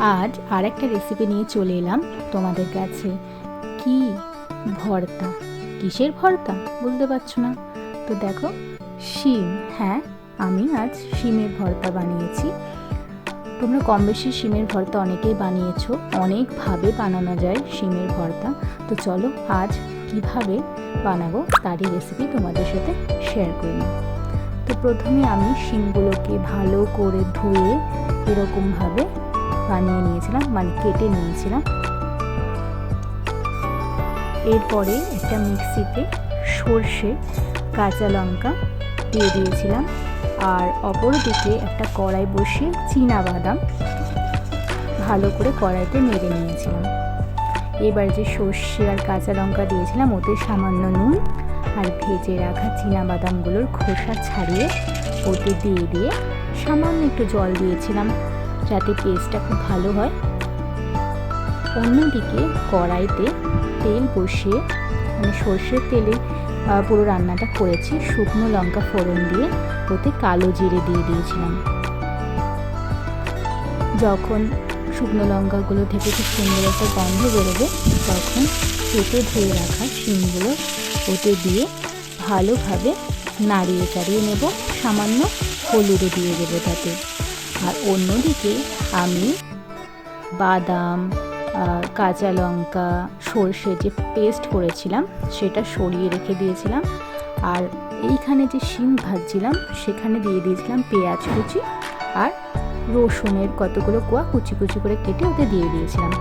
আজ আর একটা রেসিপি নিয়ে চলে এলাম তোমাদের কাছে। কি ভর্তা? কিসের ভর্তা? বুঝতে পারছ না? তো দেখো, শিম। হ্যাঁ আমি আজ শিমের ভর্তা বানিয়েছি। তোমরা কম বেশি শিমের ভর্তা অনেকেই বানিয়েছো। অনেকভাবে বানানো যায় শিমের ভর্তা। তো চলো আজ কীভাবে বানাবো তারই রেসিপি তোমাদের সাথে শেয়ার করে তো প্রথমে আমি শিমগুলোকে ভালো করে ধুয়ে এরকমভাবে বানিয়ে নিয়েছিলাম মানে কেটে নিয়েছিলাম। এরপরে একটা মিক্সিতে সর্ষে, কাঁচা লঙ্কা দিয়ে দিয়েছিলাম। আর অপর দিকে একটা কড়াই বসিয়ে চীনা বাদাম ভালো করে কড়াইতে নেড়ে নিয়েছিলাম। এবার যে সর্ষে আর কাঁচা লঙ্কা দিয়েছিলাম, ওতে সামান্য নুন আর ভেজে রাখা চীনা বাদামগুলোর খোসা ছাড়িয়ে ওতে দিয়ে দিয়ে সামান্য একটু জল দিয়েছিলাম। যাতে পেস্টটা খুব ভালো হয়। অন্যদিকে কড়াইতে তেল বসিয়ে আমি সর্ষের তেলে পুরো রান্নাটা করেছি। শুকনো লঙ্কা ফোড়ন দিয়ে ওতে কালো জিরে দিয়ে দিয়েছিলাম। যখন শুকনো লঙ্কাগুলো থেকে খুব সুন্দর একটা গন্ধ বেরোবে, তখন কেটে ধুয়ে রাখা শিমগুলো ওতে দিয়ে ভালোভাবে নাড়িয়ে চাড়িয়ে নেব। সামান্য হলুদও দিয়ে দেবো তাতে। আর অন্যদিকে আমি বাদাম কাঁচা লঙ্কা, সর্ষে যে পেস্ট করেছিলাম, সেটা সরিয়ে রেখে দিয়েছিলাম। আর এইখানে যে শিম ভাজছিলাম, সেখানে দিয়ে দিয়েছিলাম পেঁয়াজ কুচি আর রসুনের কতগুলো কোয়া কুচি কুচি করে কেটে ওতে দিয়ে দিয়েছিলাম।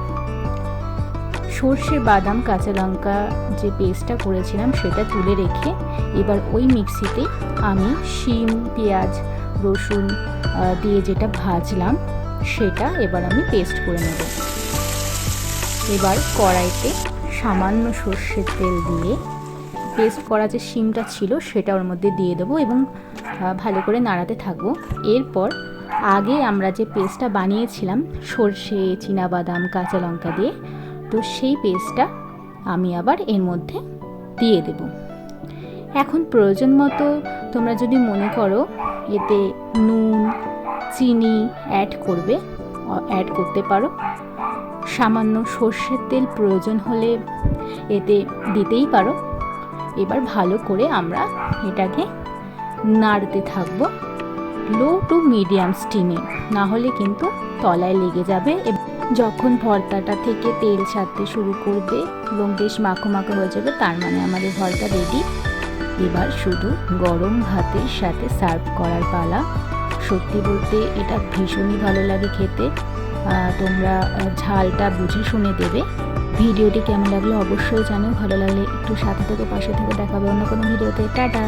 সর্ষে, বাদাম, কাঁচা লঙ্কা যে পেস্টটা করেছিলাম, সেটা তুলে রেখে এবার ওই মিক্সিতে আমি শিম, পেঁয়াজ রসুন দিয়ে যেটা ভাজলাম, সেটা এবার আমি পেস্ট করে নেব। এবার কড়াইতে সামান্য সর্ষের তেল দিয়ে পেস্ট করা যে শিমটা ছিল, সেটা ওর মধ্যে দিয়ে দেবো এবং ভালো করে নাড়াতে থাকব। এরপর আগে আমরা যে পেস্টটা বানিয়েছিলাম, সর্ষে বাদাম কাঁচা লঙ্কা দিয়ে, তো সেই পেস্টটা আমি আবার এর মধ্যে দিয়ে দেব। এখন প্রয়োজন মতো তোমরা যদি মনে করো এতে নুন, চিনি অ্যাড করবে অ্যাড করতে পারো। সামান্য সর্ষের তেল প্রয়োজন হলে এতে দিতেই পারো। এবার ভালো করে আমরা এটাকে নাড়তে থাকব। লো টু মিডিয়াম স্টিমে না হলে কিন্তু তলায় লেগে যাবে। যখন ভর্তাটা থেকে তেল ছাড়তে শুরু করবে এবং বেশ মাখো মাখো হয়ে যাবে, তার মানে আমাদের ভর্তা রেডি এবার শুধু গরম ভাতের সাথে সার্ভ করার পালা। সত্যি বলতে এটা ভীষণই ভালো লাগে খেতে। তোমরা ঝালটা বুঝে শুনে দেবে। ভিডিওটি কেমন লাগল অবশ্যই জানো ভালো লাগলে একটু সাথে থেকে পাশে থেকে দেখাবে অন্য কোনো ভিডিওতে। টাটা!